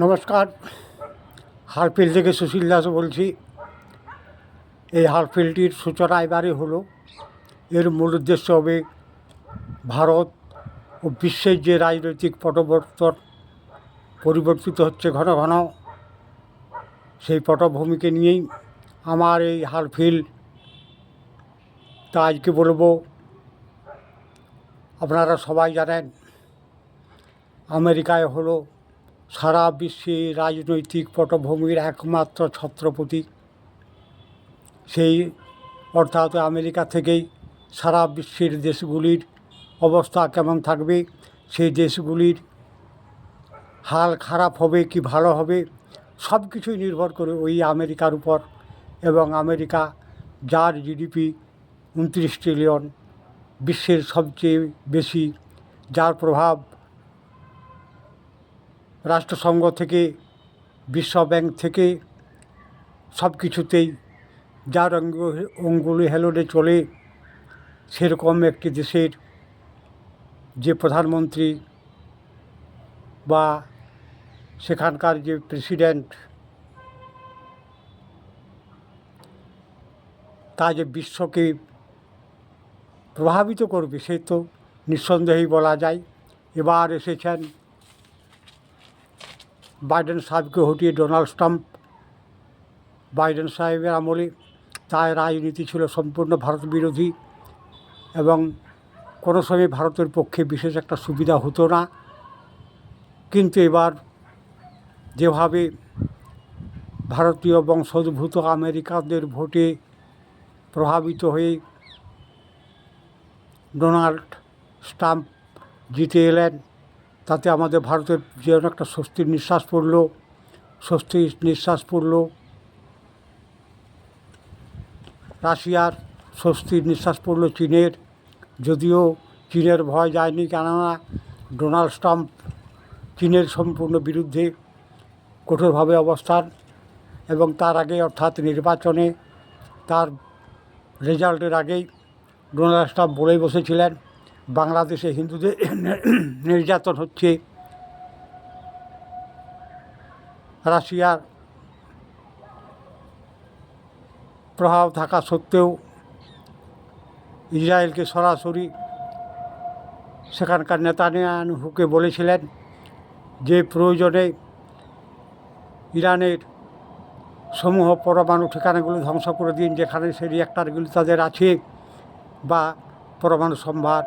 নমস্কার। হারফিল থেকে সুশীল দাস বলছি। এই হারফিলটির সূচনা এবারে হলো, এর মূল উদ্দেশ্য হবে ভারত ও বিশ্বের যে রাজনৈতিক পটবর্তন পরিবর্তিত হচ্ছে ঘন ঘন, সেই পটভূমিকে নিয়েই আমার এই হারফিল। তা আজকে বলব, আপনারা সবাই জানেন, আমেরিকায় হলো সারা বিশ্বে রাজনৈতিক পটভূমির একমাত্র ছত্রপতি। সেই, অর্থাৎ আমেরিকা থেকেই সারা বিশ্বের দেশগুলির অবস্থা কেমন থাকবে, সেই দেশগুলির হাল খারাপ হবে কি ভালো হবে সব কিছুই নির্ভর করে ওই আমেরিকার উপর। এবং আমেরিকা, যার জিডিপি উনত্রিশ ট্রিলিয়ন, বিশ্বের সবচেয়ে বেশি, যার প্রভাব রাষ্ট্রসংঘ থেকে, বিশ্ব ব্যাংক থেকে সব কিছুতেই যার অঙ্গ, অঙ্গুলি হেলনে চলে, সেরকম একটি দেশের যে প্রধানমন্ত্রী বা সেখানকার যে প্রেসিডেন্ট, তা যে বিশ্বকে প্রভাবিত করবে, সে তো নিঃসন্দেহেই বলা যায়। এবার এসেছেন বাইডেন সাহেবকে হটিয়ে ডোনাল্ড ট্রাম্প, বাইডেন সাহেবের আমলে তার রাজনীতি ছিল সম্পূর্ণ ভারত বিরোধী এবং কোনো সময় ভারতের পক্ষে বিশেষ একটা সুবিধা হতো না। কিন্তু এবার যেভাবে ভারতীয় বংশোদ্ভূত আমেরিকানদের ভোটে প্রভাবিত হয়ে ডোনাল্ড ট্রাম্প জিতে এলেন তাতে আমাদের ভারতের যেন একটা স্বস্তির নিঃশ্বাস পড়ল, স্বস্তির নিঃশ্বাস পড়ল। রাশিয়ার স্বস্তির নিঃশ্বাস পড়ল চীনের। যদিও চীনের ভয় যায়নি, কেননা ডোনাল্ড ট্রাম্প চীনের সম্পূর্ণ বিরুদ্ধে কঠোরভাবে অবস্থান এবং তার আগে অর্থাৎ নির্বাচনে তার রেজাল্টের আগেই ডোনাল্ড ট্রাম্প বলেই বসেছিলেন বাংলাদেশে হিন্দুদের নির্যাতন হচ্ছে। রাশিয়ার প্রভাব থাকা সত্ত্বেও ইসরায়েলকে সরাসরি সেখানকার নেতানিয়াহুকে বলেছিলেন যে প্রয়োজনে ইরানের সমূহ পরমাণু ঠিকানাগুলো ধ্বংস করে দিন, যেখানে সেই রিয়াক্টারগুলি তাদের আছে বা পরমাণু সম্ভার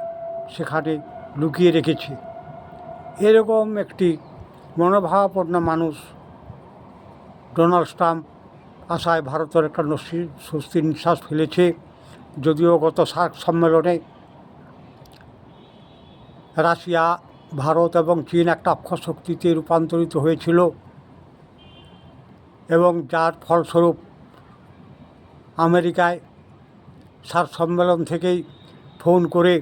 সেখানে লুকিয়ে রেখেছে। এরকম একটি মনোভাবাপন্ন মানুষ ডোনাল্ড ট্রাম্প আশায় ভারতের একটা নস্যি স্বস্তির নিঃশ্বাস ফেলেছে। যদিও গত সার্ক সম্মেলনে রাশিয়া, ভারত এবং চীন একটা অক্ষর শক্তিতে রূপান্তরিত হয়েছিল এবং যার ফলস্বরূপ আমেরিকায় সার্ক সম্মেলন থেকেই ফোন করে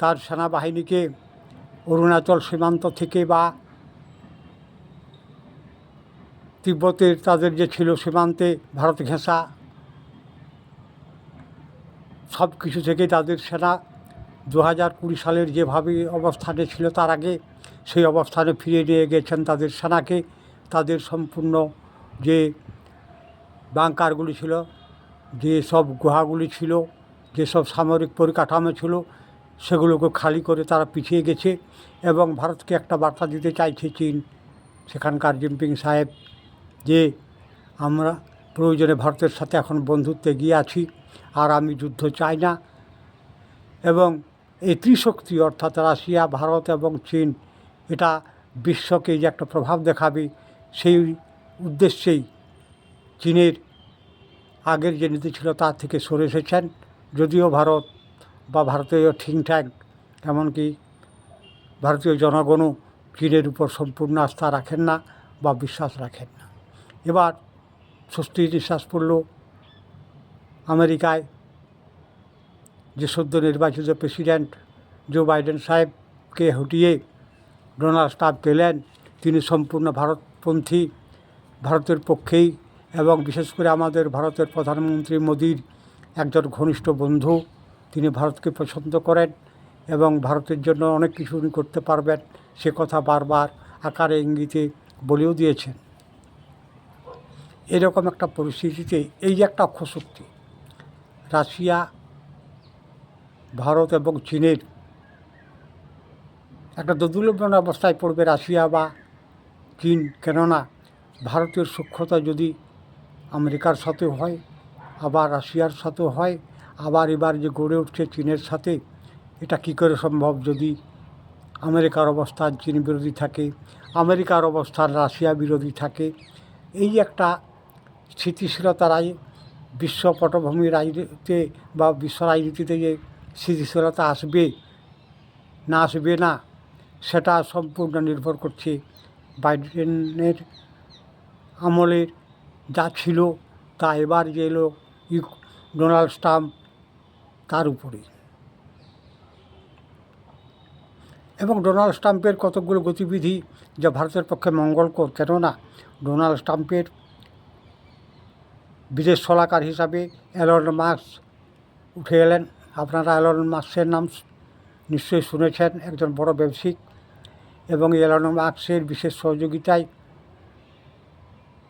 তার সেনাবাহিনীকে অরুণাচল সীমান্ত থেকে বা তিব্বতের তাদের যে ছিল সীমান্তে ভারত ঘেঁষা, সব কিছু থেকে তাদের সেনা দু হাজার কুড়ি সালের যেভাবে অবস্থানে ছিল তার আগে সেই অবস্থানে ফিরে নিয়ে গেছেন তাদের সেনাকে। তাদের সম্পূর্ণ যে বাংকারগুলি ছিল, যে সব গুহাগুলি ছিল যেসব সামরিক পরিকাঠামো ছিল সেগুলোকে খালি করে তারা পিছিয়ে গেছে এবং ভারতকে একটা বার্তা দিতে চাইছে চীন, সেখানকার জিনপিং সাহেব যে আমরা প্রয়োজনে ভারতের সাথে এখন বন্ধুত্বে গিয়ে আছি, আর আমি যুদ্ধ চাই না। এবং এই ত্রিশক্তি অর্থাৎ রাশিয়া, ভারত এবং চীন, এটা বিশ্বকে যে একটা প্রভাব দেখাবে, সেই উদ্দেশ্যেই চীনের আগের যে নীতি ছিল তার থেকে সরে এসেছেন। যদিও ভারত বা ভারতীয় ট্যাঙ্ক এমনকি ভারতীয় জনগণও চীনের উপর সম্পূর্ণ আস্থা রাখেন না বা বিশ্বাস রাখেন না। এবার স্বস্তির নিঃশ্বাস পড়ল আমেরিকায়। যে সদ্য নির্বাচিত প্রেসিডেন্ট জো বাইডেন সাহেবকে হটিয়ে ডোনাল্ড ট্রাম্প পেলেন, তিনি সম্পূর্ণ ভারতপন্থী, ভারতের পক্ষেই এবং বিশেষ করে আমাদের ভারতের প্রধানমন্ত্রী মোদীর একজন ঘনিষ্ঠ বন্ধু। তিনি ভারতকে পছন্দ করেন এবং ভারতের জন্য অনেক কিছু উনি করতে পারবেন। সে কথা বারবার আকারে ইঙ্গিতে বলেও দিয়েছেন। এরকম একটা পরিস্থিতিতে এই যে একটা অক্ষশক্তি রাশিয়া, ভারত এবং চীনের একটা দোদুল্যমান অবস্থায় পড়বে রাশিয়া বা চীন। কেননা ভারতের সূক্ষ্মতা যদি আমেরিকার সাথেও হয়, আবার রাশিয়ার সাথেও হয় আবার এবার যে গড়ে উঠছে চীনের সাথে, এটা কী করে সম্ভব যদি আমেরিকার অবস্থান চীন বিরোধী থাকে, আমেরিকার অবস্থান রাশিয়া বিরোধী থাকে? এই একটা স্থিতিশীলতারাই বিশ্ব পটভূমি রাজনীতিতে বা বিশ্ব রাজনীতিতে যে স্থিতিশীলতা আসবে, না আসবে না, সেটা সম্পূর্ণ নির্ভর করছে বাইডেনের আমলের যা ছিল, তা এবার যে এলো ডোনাল্ড ট্রাম্প তার উপরে এবং ডোনাল্ড ট্রাম্পের কতগুলো গতিবিধি যা ভারতের পক্ষে মঙ্গলকর, কেননা ডোনাল্ড ট্রাম্পের বিদেশ সলাকার হিসাবে অ্যালন মার্কস উঠে এলেন। আপনারা অ্যালন মার্কসের নাম নিশ্চয়ই শুনেছেন, একজন বড় ব্যবসায়িক। এবং এলন মার্কসের বিশেষ সহযোগিতায়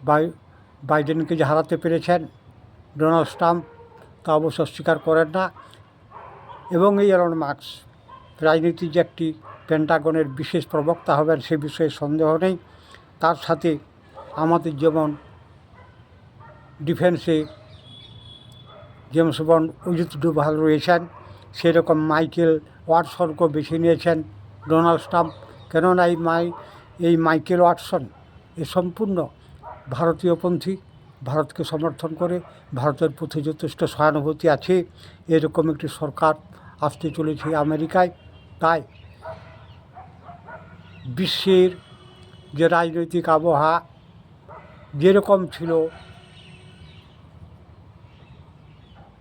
বাই বাইডেনকে যে হারাতে পেরেছেন ডোনাল্ড ট্রাম্প তা অবশ্য স্বীকার করেন না এবং এই এলন মার্কস রাজনীতির যে একটি পেন্টাগনের বিশেষ প্রবক্তা হবেন সে বিষয়ে সন্দেহ নেই। তার সাথে আমাদের যেমন ডিফেন্সে জেমস বন্ড, অজিত ডোভাল রয়েছেন, সেরকম মাইকেল ওয়াটসনকেও বেছে নিয়েছেন ডোনাল্ড ট্রাম্প। কেননা এই মাই, এই মাইকেল ওয়াটসন এ সম্পূর্ণ ভারতীয়পন্থী। ভারতকে সমর্থন করে ভারতের প্রতি যথেষ্ট সহানুভূতি আছে। এরকম একটি সরকার আসতে চলেছে আমেরিকায়। তাই বিশ্বের যে রাজনৈতিক আবহাওয়া যেরকম ছিল,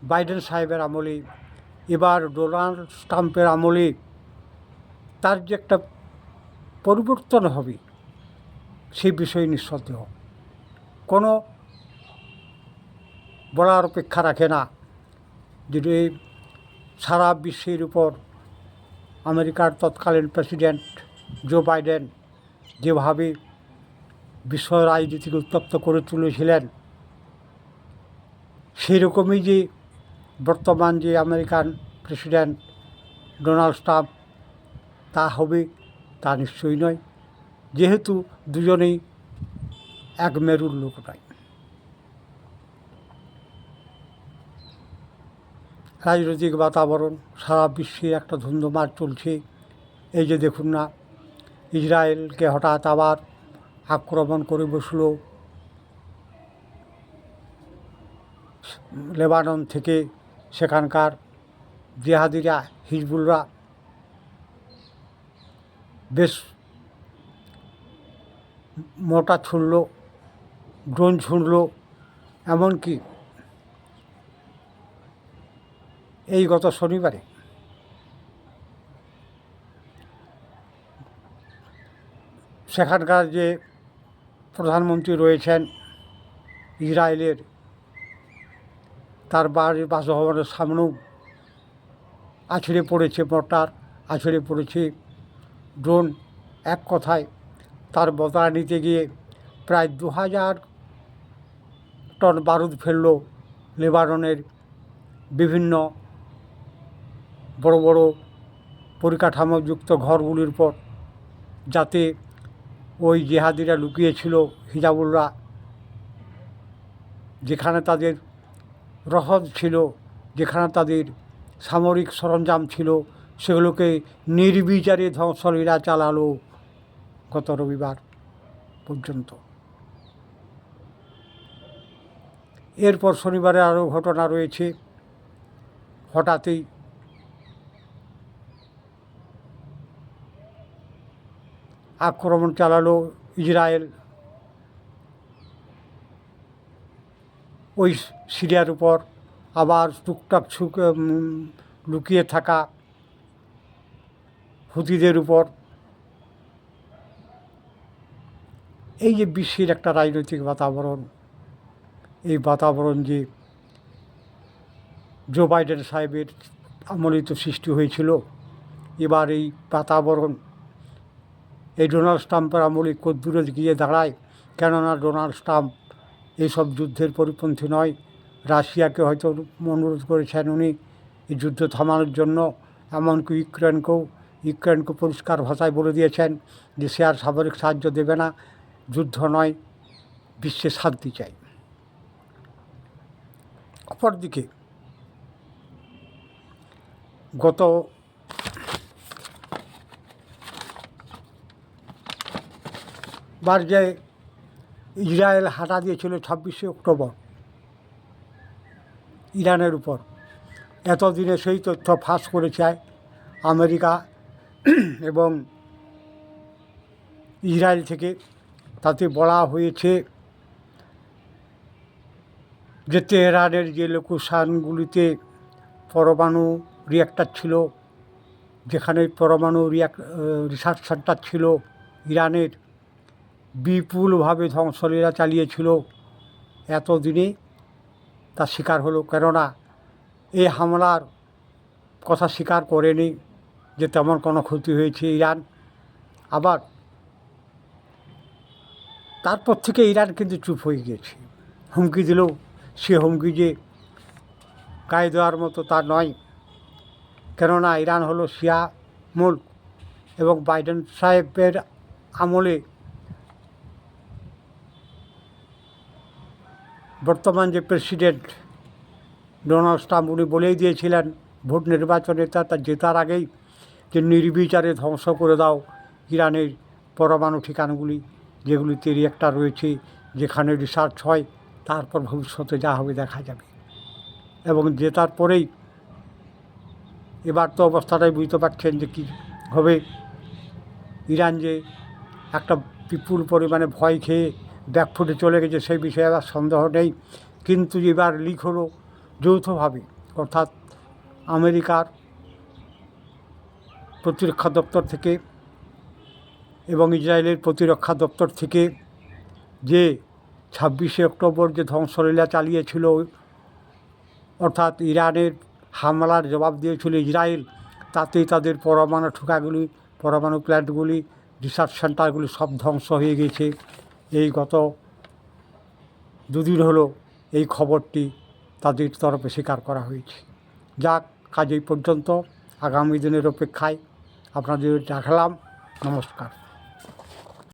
বাইডেন সাহেবের আমলে, এবার ডোনাল্ড ট্রাম্পের আমলে, তার যে একটা পরিবর্তন হবে সেই বিষয়ে নিঃসন্দেহ। কোনো বলার অপেক্ষা রাখে না। যদি সারা বিশ্বের উপর আমেরিকার তৎকালীন প্রেসিডেন্ট জো বাইডেন যেভাবে বিশ্ব রাজনীতিকে উত্তপ্ত করে তুলেছিলেন সেই রকমই যে বর্তমান যে আমেরিকান প্রেসিডেন্ট ডোনাল্ড ট্রাম্প, তা হবে তা নিশ্চয়ই নয়। যেহেতু দুজনেই এক মেরুর লোক নয়। রাজনৈতিক বাতাবরণ, সারা বিশ্বে একটা ধুন্ধুমার চলছে। এই যে দেখুন না, ইসরায়েলকে হঠাৎ আবার আক্রমণ করে বসল। লেবানন থেকে সেখানকার জেহাদিরা, হিজবুলরা বেশ মোটা ছুঁড়ল, ড্রোন ছুঁড়ল, এমনকি এই গত শনিবারে। সেখানকার যে প্রধানমন্ত্রী রয়েছেন ইসরায়েলের, তার বাড়ির বাসভবনের সামনেও আছড়ে পড়েছে মোটার, আছড়ে পড়েছে ড্রোন। এক কথায়, তার বদলা নিতে গিয়ে প্রায় দু হাজার টন বারুদ ফেলল লেবাননের বিভিন্ন বড় বড় পরিকাঠামোযুক্ত ঘরগুলির পর যাতে ওই জেহাদিরা লুকিয়েছিল হিজাবুলরা যেখানে তাদের রহদ ছিল, যেখানে তাদের সামরিক সরঞ্জাম ছিল, সেগুলোকে নির্বিচারে ধ্বংসলীলা চালালো গত রবিবার পর্যন্ত। এরপর শনিবারে আরও ঘটনা রয়েছে। হঠাৎই আক্রমণ চালালো ইসরায়েল। ওই সিরিয়ার উপর আবার টুকটাক ছুক লুকিয়ে থাকা হুতিদের উপর। এই যে বিশ্বের একটা রাজনৈতিক বাতাবরণ, এই বাতাবরণ যে জো বাইডেন সাহেবের আমলিত সৃষ্টি হয়েছিল, এবার এই বাতাবরণ এই ডোনাল্ড ট্রাম্পের আমলে কদ্দূরে গিয়ে দাঁড়ায়। কেননা ডোনাল্ড ট্রাম্প এইসব যুদ্ধের পরিপন্থী নয়। রাশিয়াকে হয়তো অনুরোধ করেছেন উনি এই যুদ্ধ থামানোর জন্য। এমনকি ইউক্রেনকেও, ইউক্রেনকে পরিষ্কার ভাষায় বলে দিয়েছেন যে সে আর সামরিক সাহায্য দেবে না। যুদ্ধ নয়, বিশ্বে শান্তি চাই। অপরদিকে, গত বার যে ইসরায়েল হাঁটা দিয়েছিল ছাব্বিশে অক্টোবর ইরানের উপর। এতদিনে সেই তথ্য ফাঁস করেছে আমেরিকা এবং ইসরায়েল থেকে। তাতে বলা হয়েছে যে তেহরানের যে লোকেশানগুলিতে পরমাণু রিয়াক্টার ছিল, যেখানে পরমাণু রিয়াক রিসার্চ সেন্টার ছিল, ইরানের বিপুলভাবে ধ্বংসলীলা চালিয়েছিল এতদিনে তার শিকার হলো। কেননা, এই হামলার কথা স্বীকার করেনি যে তেমন কোনো ক্ষতি হয়েছে ইরান। আবার তারপর থেকে ইরান কিন্তু চুপ হয়ে গিয়েছে। হুমকি দিলেও সে হুমকি যে গায়ে দেওয়ার মতো তা নয়। কেননা, ইরান হলো শিয়া মুল্ক এবং বাইডেন সাহেবের আমলে বর্তমান যে প্রেসিডেন্ট ডোনাল্ড ট্রাম্প উনি বলেই দিয়েছিলেন, ভোট নির্বাচনে তা তার জেতার আগেই যে নির্বিচারে ধ্বংস করে দাও ইরানের পরমাণু ঠিকানাগুলি যেগুলিতে একটা রয়েছে, যেখানে রিসার্চ হয়, তারপর ভবিষ্যতে যা হবে দেখা যাবে। এবং জেতার পরেই এবার তো অবস্থাটাই বুঝতে পারছেন যে কী হবে। ইরান যে একটা বিপুল পরিমাণে ভয় খেয়ে ব্যাকফুটে চলে গেছে, সেই বিষয়ে আবার সন্দেহ নেই। কিন্তু এবার লিক হলো যৌথভাবে, অর্থাৎ আমেরিকার প্রতিরক্ষা দপ্তর থেকে এবং ইসরায়েলের প্রতিরক্ষা দপ্তর থেকে যে ছাব্বিশে অক্টোবর যে ধ্বংসলীলা চালিয়েছিল, অর্থাৎ ইরানের হামলার জবাব দিয়েছিল ইসরায়েল, তাতেই তাদের পরমাণু ঠোকাগুলি, পরমাণু প্ল্যান্টগুলি রিসার্চ সেন্টারগুলি সব ধ্বংস হয়ে গেছে। এই গত দুদিন হলো এই খবরটি তাদের তরফে স্বীকার করা হয়েছে। যাক, কাজ এই পর্যন্ত। আগামী দিনের অপেক্ষায় আপনাদের দেখালাম। নমস্কার।